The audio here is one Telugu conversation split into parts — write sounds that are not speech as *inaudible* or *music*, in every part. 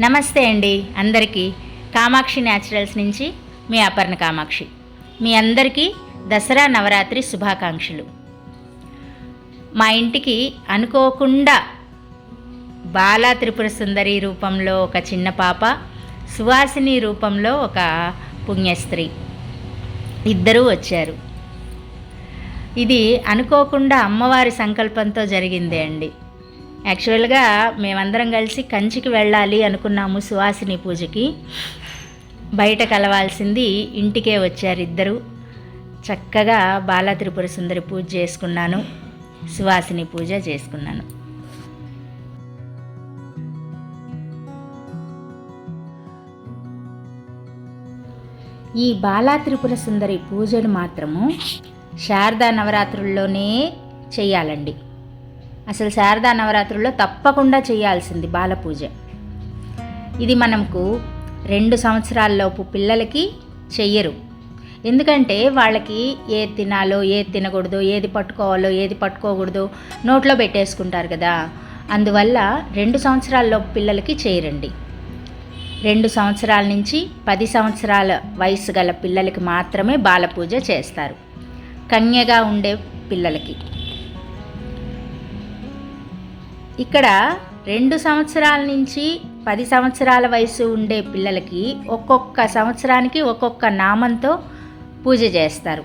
నమస్తే అండి. అందరికీ కామాక్షి న్యాచురల్స్ నుంచి మీ అపర్ణ కామాక్షి. మీ అందరికీ దసరా నవరాత్రి శుభాకాంక్షలు. మా ఇంటికి అనుకోకుండా బాలా త్రిపుర సుందరి రూపంలో ఒక చిన్న పాప సువాసిని రూపంలో ఒక పుణ్యస్త్రీ ఇద్దరూ వచ్చారు. ఇది అనుకోకుండా అమ్మవారి సంకల్పంతో జరిగిందే అండి. యాక్చువల్గా మేమందరం కలిసి కంచికి వెళ్ళాలి అనుకున్నాము సువాసిని పూజకి. బయట కలవాల్సింది ఇంటికే వచ్చారు ఇద్దరు. చక్కగా బాలా త్రిపుర సుందరి పూజ చేసుకున్నాను. సువాసిని పూజ చేసుకున్నాను. ఈ బాలా త్రిపుర సుందరి పూజను మాత్రము శారదా నవరాత్రుల్లోనే చేయాలండి. అసలు శారదా నవరాత్రుల్లో తప్పకుండా చేయాల్సింది బాలపూజ. ఇది మనకు రెండు సంవత్సరాల్లోపు పిల్లలకి చెయ్యరు. ఎందుకంటే వాళ్ళకి ఏది తినాలో ఏది తినకూడదు ఏది పట్టుకోవాలో ఏది పట్టుకోకూడదు నోట్లో పెట్టేసుకుంటారు కదా. అందువల్ల రెండు సంవత్సరాల్లోపు పిల్లలకి చేయరండి. రెండు సంవత్సరాల నుంచి పది సంవత్సరాల వయసు గల పిల్లలకి మాత్రమే బాలపూజ చేస్తారు. కన్యగా ఉండే పిల్లలకి. ఇక్కడ రెండు సంవత్సరాల నుంచి పది సంవత్సరాల వయసు ఉండే పిల్లలకి ఒక్కొక్క సంవత్సరానికి ఒక్కొక్క నామంతో పూజ చేస్తారు.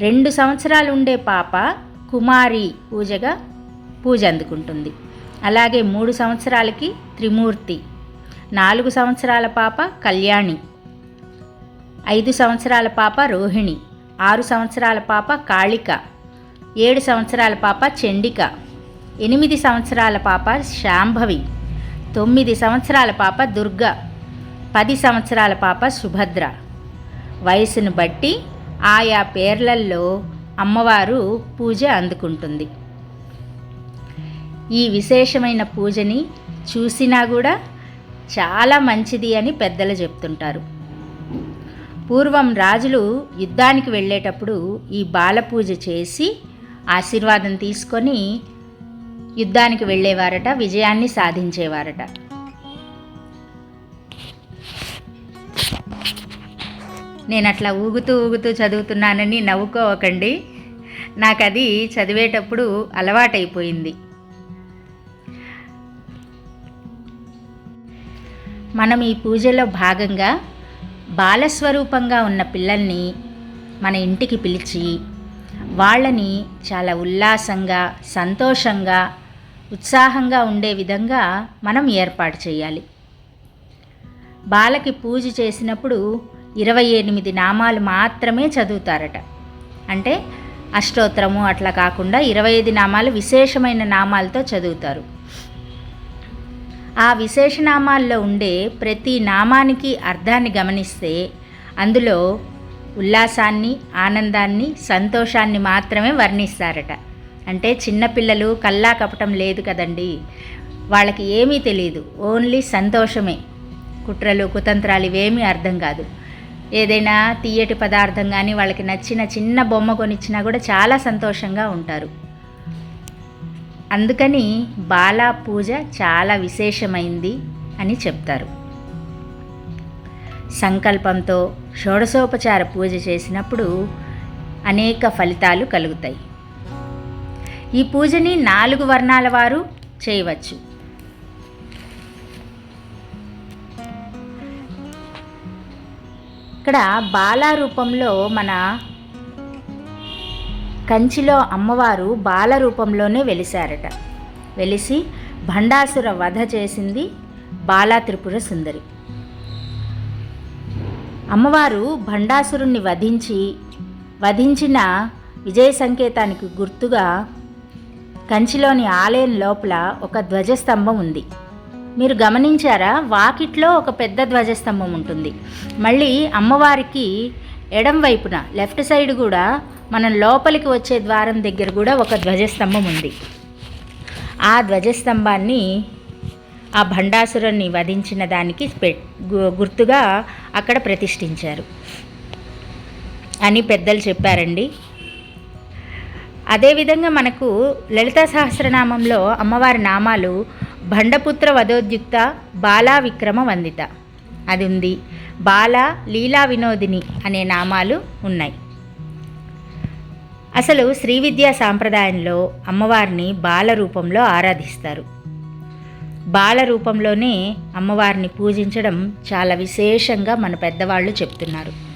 రెండు సంవత్సరాలు ఉండే పాప కుమారి పూజగా పూజ అందుకుంటుంది. అలాగే మూడు సంవత్సరాలకి త్రిమూర్తి నాలుగు సంవత్సరాల పాప కళ్యాణి ఐదు సంవత్సరాల పాప రోహిణి ఆరు సంవత్సరాల పాప కాళిక ఏడు సంవత్సరాల పాప చండిక. ఎనిమిది సంవత్సరాల పాప శాంభవి తొమ్మిది సంవత్సరాల పాప దుర్గ పది సంవత్సరాల పాప సుభద్ర. వయసును బట్టి ఆయా పేర్లల్లో అమ్మవారు పూజ అందుకుంటుంది. ఈ విశేషమైన పూజని చూసినా కూడా చాలా మంచిది అని పెద్దలు చెప్తుంటారు. పూర్వం రాజులు యుద్ధానికి వెళ్ళేటప్పుడు ఈ బాల పూజ చేసి ఆశీర్వాదం తీసుకొని యుద్ధానికి వెళ్ళేవారట విజయాన్ని సాధించేవారట. నేను అట్లా ఊగుతూ ఊగుతూ చదువుతున్నానని నవ్వుకోవకండి నాకు అది చదివేటప్పుడు అలవాటైపోయింది. మనం ఈ పూజలో భాగంగా బాలస్వరూపంగా ఉన్న పిల్లల్ని మన ఇంటికి పిలిచి వాళ్ళని చాలా ఉల్లాసంగా సంతోషంగా ఉత్సాహంగా ఉండే విధంగా మనం ఏర్పాటు చేయాలి. బాలకి పూజ చేసినప్పుడు ఇరవై ఎనిమిది నామాలు మాత్రమే చదువుతారట. అంటే అష్టోత్తరము అట్లా కాకుండా ఇరవై ఐదు నామాలు విశేషమైన నామాలతో చదువుతారు. ఆ విశేషనామాల్లో ఉండే ప్రతి నామానికి అర్థాన్ని గమనిస్తే అందులో ఉల్లాసాన్ని ఆనందాన్ని సంతోషాన్ని మాత్రమే వర్ణిస్తారట. అంటే చిన్నపిల్లలు కల్లా కపటం లేదు కదండి. వాళ్ళకి ఏమీ తెలియదు ఓన్లీ సంతోషమే. కుట్రలు కుతంత్రాలు ఇవేమీ అర్థం కాదు. ఏదైనా తీయటి పదార్థం కానీ వాళ్ళకి నచ్చిన చిన్న బొమ్మ కొనిచ్చినా కూడా చాలా సంతోషంగా ఉంటారు. అందుకని బాల పూజ చాలా విశేషమైంది అని చెప్తారు. సంకల్పంతో షోడశోపచార పూజ చేసినప్పుడు అనేక ఫలితాలు కలుగుతాయి. ఈ పూజని నాలుగు వర్ణాల వారు చేయవచ్చు. ఇక్కడ బాల రూపంలో మన కంచిలో అమ్మవారు బాల రూపంలోనే వెలిశారట. వెలిసి భండాసుర వధ చేసింది బాలా త్రిపుర సుందరి. అమ్మవారు భండాసురుణ్ణి వధించి వధించిన విజయ సంకేతానికి గుర్తుగా కంచిలోని ఆలయం లోపల ఒక ధ్వజస్తంభం ఉంది. మీరు గమనించారా? వాకిట్లో ఒక పెద్ద ధ్వజస్తంభం ఉంటుంది. మళ్ళీ అమ్మవారికి ఎడం వైపున లెఫ్ట్ సైడ్ కూడా మనం లోపలికి వచ్చే ద్వారం దగ్గర కూడా ఒక ధ్వజస్తంభం ఉంది. ఆ ధ్వజస్తంభాన్ని ఆ భండాసురాన్ని వధించిన దానికి పె గుర్తుగా అక్కడ ప్రతిష్ఠించారు. అని పెద్దలు చెప్పారండి. అదేవిధంగా మనకు లలిత సహస్రనామంలో అమ్మవారి నామాలు భండపుత్ర వధోద్యుక్త బాలా విక్రమ వందిత. అది ఉంది. బాల లీలా వినోదిని అనే నామాలు ఉన్నాయి. అసలు శ్రీ విద్యా సాంప్రదాయంలో అమ్మవారిని బాల రూపంలో ఆరాధిస్తారు. బాల రూపంలోనే అమ్మవారిని పూజించడం చాలా విశేషంగా మన పెద్దవాళ్ళు చెప్తున్నారు.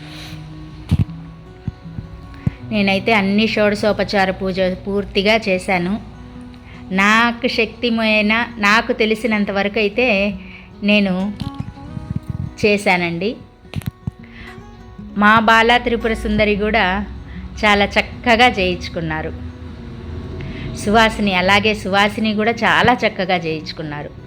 నేనైతే అన్ని షోడశోపచార పూజ పూర్తిగా చేశాను. నాకు శక్తిమైన నాకు తెలిసినంత వరకు అయితే నేను చేశానండి. మా బాలా త్రిపుర సుందరి కూడా చాలా చక్కగా చేయించుకున్నారు. సువాసిని అలాగే సువాసిని కూడా చాలా చక్కగా చేయించుకున్నారు.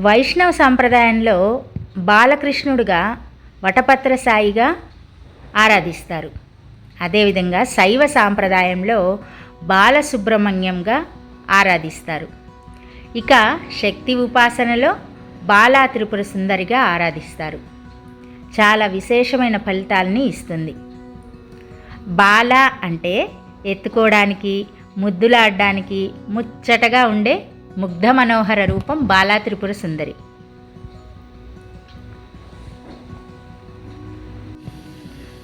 వైష్ణవ సాంప్రదాయంలో బాలకృష్ణుడుగా వటపత్ర సాయిగా ఆరాధిస్తారు. అదేవిధంగా శైవ సాంప్రదాయంలో బాలసుబ్రహ్మణ్యంగా ఆరాధిస్తారు. ఇక శక్తి ఉపాసనలో బాలా త్రిపుర సుందరిగా ఆరాధిస్తారు. చాలా విశేషమైన ఫలితాలని ఇస్తుంది. బాల అంటే ఎత్తుకోవడానికి ముద్దులాడడానికి ముచ్చటగా ఉండే ముగ్ధ మనోహర రూపం బాలా త్రిపుర సుందరి.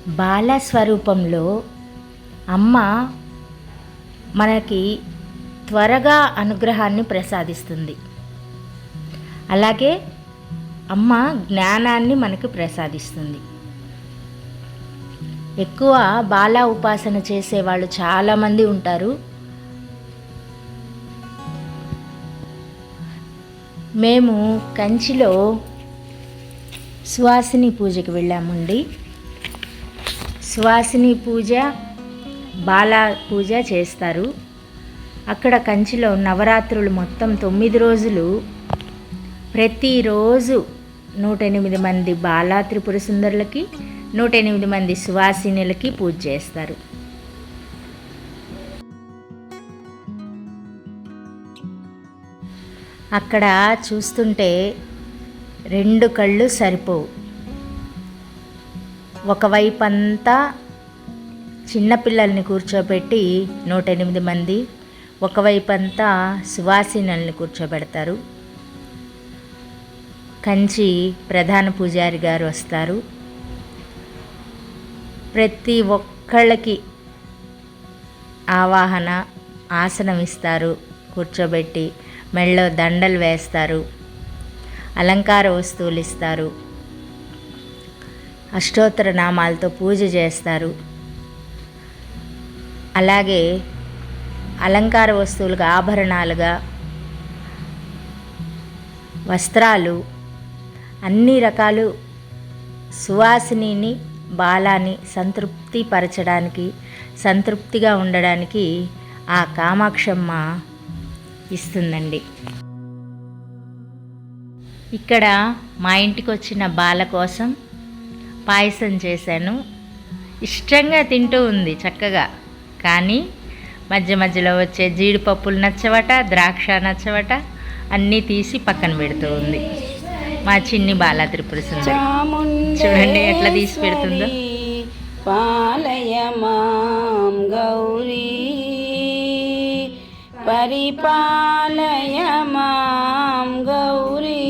బాల స్వరూపంలో అమ్మ మనకి త్వరగా అనుగ్రహాన్ని ప్రసాదిస్తుంది. అలాగే అమ్మ జ్ఞానాన్ని మనకు ప్రసాదిస్తుంది. ఎక్కువ బాల ఉపాసన చేసేవాళ్ళు చాలామంది ఉంటారు. మేము కంచిలో సువాసిని పూజకి వెళ్ళామండి. సువాసిని పూజ బాలా పూజ చేస్తారు. అక్కడ కంచిలో నవరాత్రులు మొత్తం తొమ్మిది రోజులు. ప్రతిరోజు నూట ఎనిమిది మంది బాలా త్రిపుర సుందరులకి నూట ఎనిమిది మంది సువాసినులకి పూజ చేస్తారు. అక్కడ చూస్తుంటే రెండు కళ్ళు సరిపోవు. ఒకవైపు అంతా చిన్నపిల్లల్ని కూర్చోబెట్టి నూట ఎనిమిది మంది ఒకవైపు అంతా సువాసినల్ని కూర్చోబెడతారు. కంచి ప్రధాన పూజారి గారు వస్తారు. ప్రతి ఒక్కళ్ళకి ఆవాహన ఆసనం ఇస్తారు కూర్చోబెట్టి. మెళ్ళో దండలు వేస్తారు అలంకార వస్తువులు ఇస్తారు అష్టోత్తర నామాలతో పూజ చేస్తారు. అలాగే అలంకార వస్తువులుగా ఆభరణాలుగా వస్త్రాలు అన్ని రకాలు సువాసినిని బాలాన్ని సంతృప్తిపరచడానికి సంతృప్తిగా ఉండడానికి ఆ కామాక్షమ్మ ఇస్తుందండి. ఇక్కడ మా ఇంటికి వచ్చిన బాల కోసం పాయసం చేశాను. ఇష్టంగా తింటూ ఉంది చక్కగా. కానీ మధ్య మధ్యలో వచ్చే జీడిపప్పులు నచ్చవట ద్రాక్ష నచ్చవట అన్నీ తీసి పక్కన పెడుతూ ఉంది. మా చిన్ని బాల త్రిపుర సుందరి. చూడండి ఎట్లా తీసి పెడుతుందో. పాలయమాం గౌరీ. పరిపాలయ మాం గౌరీ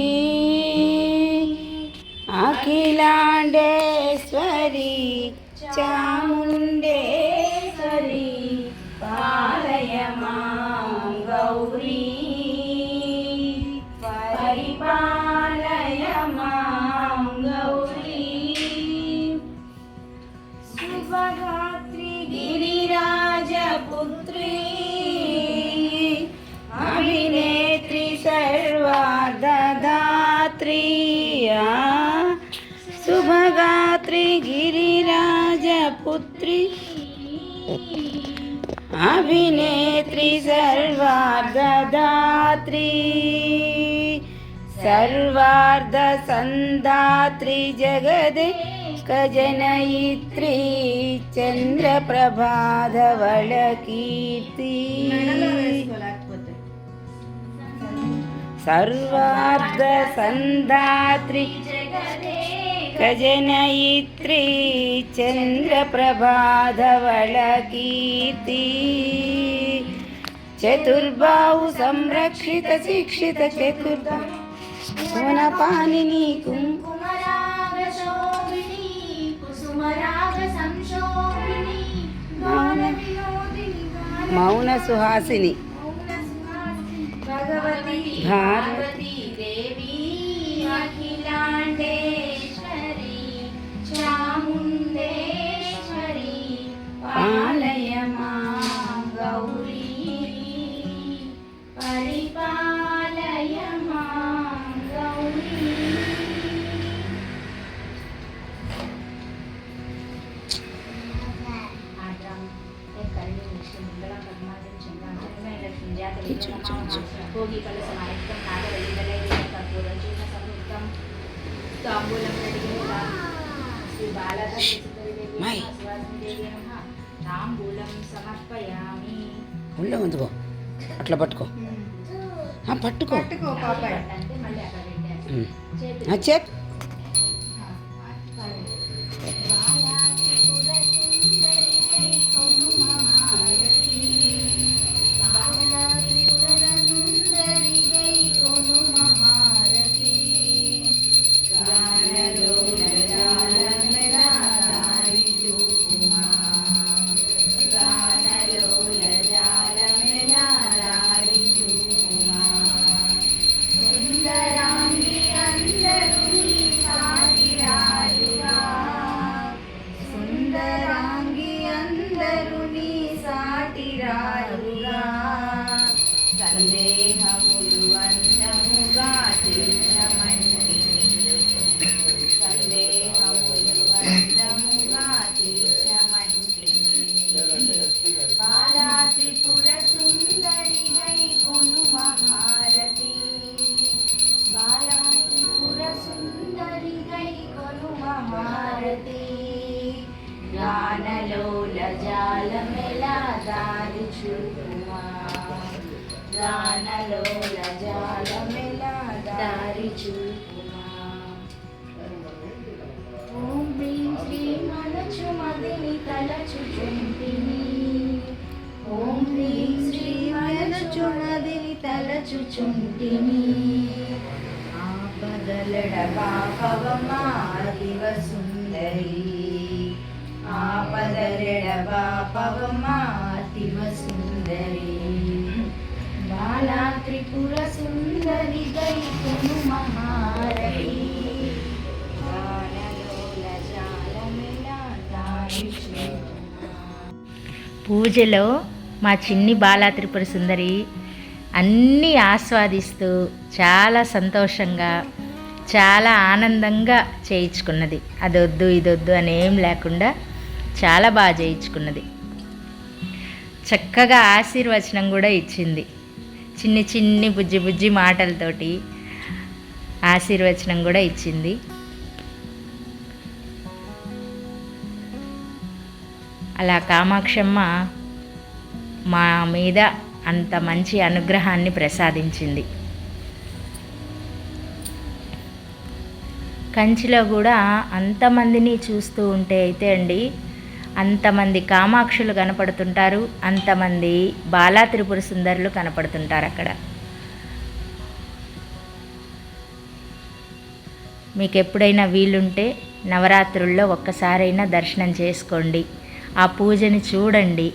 అఖిలాండేశ్వరి अभिनेत्री सर्वार्धदात्री सर्वार्धसन्धात्री जगदे कजनयित्री चन्द्रप्रभाधवळकीर्ति सर्वार्धसन्धात्री ಗಜನಯಿತ್ರಿ ಚಂದ್ರಪ್ರಭಾಧವಳ ಕೀರ್ತಿ ಚತುರ್ಬಾಹು ಸಂರಕ್ಷಿತ ಶಿಕ್ಷಿತ ಚತುರ್ಬಾ ಪಾನಿನಿ ಕುಂಕುಮರಾಗ ಶೋಭಿನಿ ಕುಸುಮರಾಗ ಸಂಶೋಭಿನಿ ಮೌನ మౌన సుహాసిని భారతీ దేవి అఖిలాండే चामुण्डेश्वरी पालय मा गौरी परिपालय मा गौरी ಹೋಗಿ ಕಲಸ ಮಾಹಿತಿ ನಾಗರಲ್ಲಿ ಕರ್ಬೋದು ಜೀವನ ಸಂಯುಕ್ತ ತಾಂಬೂಲಂ ನಡಿಗೆ శ్రీ మై. బాలదేవి నమః తాంబూలం సమర్పయామి ఒళ్ళో ఉంచుకో అట్లా పట్టుకో పట్టుకో ఆ, చేత్. గానలోల జాలమెలా దారి చూపుమా గానలోల జాలమెలా దారి చూపుమా ఓం హ్రీం శ్రీం అనచు మదిని తలచుచుంటిని ఓం హ్రీం శ్రీం అనచు మదిని ఆపదలడ సుందరి ఆపదలడ బాపవమా సుందరి బాలా త్రిపుర సుందరి గై కొను పూజలో మా చిన్ని బాలా త్రిపుర సుందరి అన్నీ ఆస్వాదిస్తూ చాలా సంతోషంగా చాలా ఆనందంగా చేయించుకున్నది. అదొద్దు ఇదొద్దు అని ఏం లేకుండా చాలా బాగా చేయించుకున్నది. చక్కగా ఆశీర్వచనం కూడా ఇచ్చింది. చిన్ని చిన్ని బుజ్జి బుజ్జి మాటలతోటి ఆశీర్వచనం కూడా ఇచ్చింది. అలా కామాక్షమ్మ మా మీద అంత మంచి అనుగ్రహాన్ని ప్రసాదించింది. కంచిలో కూడా అంతమందిని చూస్తూ ఉంటే అయితే అండి అంతమంది కామాక్షులు కనపడుతుంటారు అంతమంది బాలా త్రిపుర సుందరులు కనపడుతుంటారు అక్కడ మీకు ఎప్పుడైనా వీలుంటే నవరాత్రుల్లో ఒక్కసారైనా దర్శనం చేసుకోండి. ఆ పూజని చూడండి.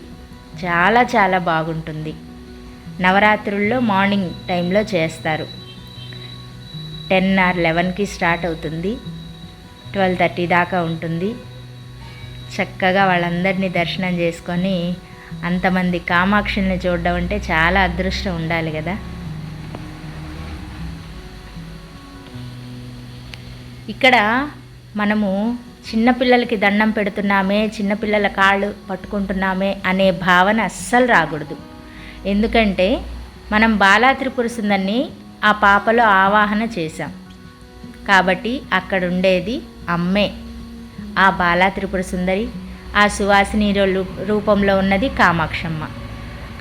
చాలా చాలా బాగుంటుంది. నవరాత్రుల్లో మార్నింగ్ టైంలో చేస్తారు. టెన్ ఆర్ లెవెన్కి స్టార్ట్ అవుతుంది. ట్వెల్వ్ థర్టీ దాకా ఉంటుంది. చక్కగా వాళ్ళందరినీ దర్శనం చేసుకొని అంతమంది కామాక్షుల్ని చూడడం అంటే చాలా అదృష్టం ఉండాలి కదా. ఇక్కడ మనము చిన్నపిల్లలకి దండం పెడుతున్నామే చిన్నపిల్లల కాళ్ళు పట్టుకుంటున్నామే అనే భావన అస్సలు రాకూడదు. ఎందుకంటే మనం బాలా త్రిపుర సుందరిని ఆ పాపలో ఆవాహన చేశాం. కాబట్టి అక్కడ ఉండేది అమ్మే. ఆ బాలా త్రిపుర సుందరి ఆ సువాసిని రూ- రూపంలో ఉన్నది కామాక్షమ్మ.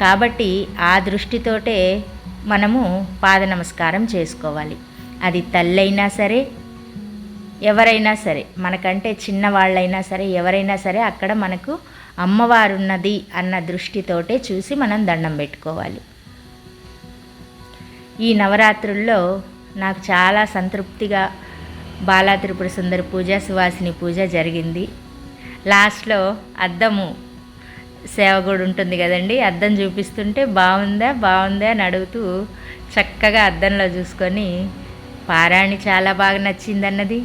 కాబట్టి ఆ దృష్టితోటే మనము పాద నమస్కారం చేసుకోవాలి. అది తల్లైనా సరే ఎవరైనా సరే మనకంటే చిన్నవాళ్ళైనా సరే ఎవరైనా సరే అక్కడ మనకు అమ్మవారు ఉన్నది అన్న దృష్టితోటే చూసి మనం దండం పెట్టుకోవాలి. ఈ నవరాత్రుల్లో నాకు చాలా సంతృప్తిగా బాలాత్రిపుర సుందరి పూజ సువాసిని పూజ జరిగింది. లాస్ట్లో అద్దము సేవ కూడా ఉంటుంది కదండి అద్దం చూపిస్తుంటే బాగుందా బాగుందా అని అడుగుతూ చక్కగా అద్దంలో చూసుకొని పారాణి చాలా బాగా నచ్చిందన్నది.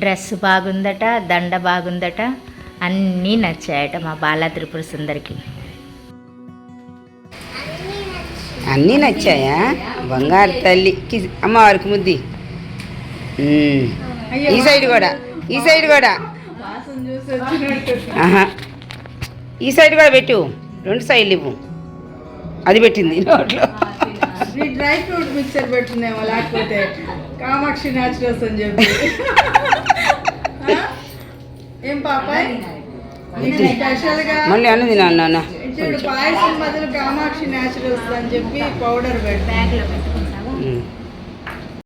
డ్రెస్ బాగుందట దండ బాగుందట అన్నీ నచ్చాయట మా బాలా త్రిపుర సుందరికి. అన్నీ నచ్చాయా? బంగారు తల్లి అమ్మవారికి ముద్ది. ఈ సైడ్ కూడా ఈ సైడ్ కూడా. ఆహా. ఈ సైడ్ కూడా పెట్టు రెండు సైడ్లు ఇవ్వు. అది పెట్టింది నోట్లో డ్రై ఫ్రూట్ మిక్సర్ పెట్టుకునేమో లేకపోతే కామాక్షి న్యాచురల్స్ అని చెప్పి? *laughs* ఏం పాపాయ్? నీకు స్పెషల్గా మళ్ళీ అన్నది నాన్న. పాయసం బదులు కామాక్షి న్యాచురల్స్ అని చెప్పి పౌడర్ పెట్టా బ్యాగ్లో పెట్టుకుంటాము. ఉమ్.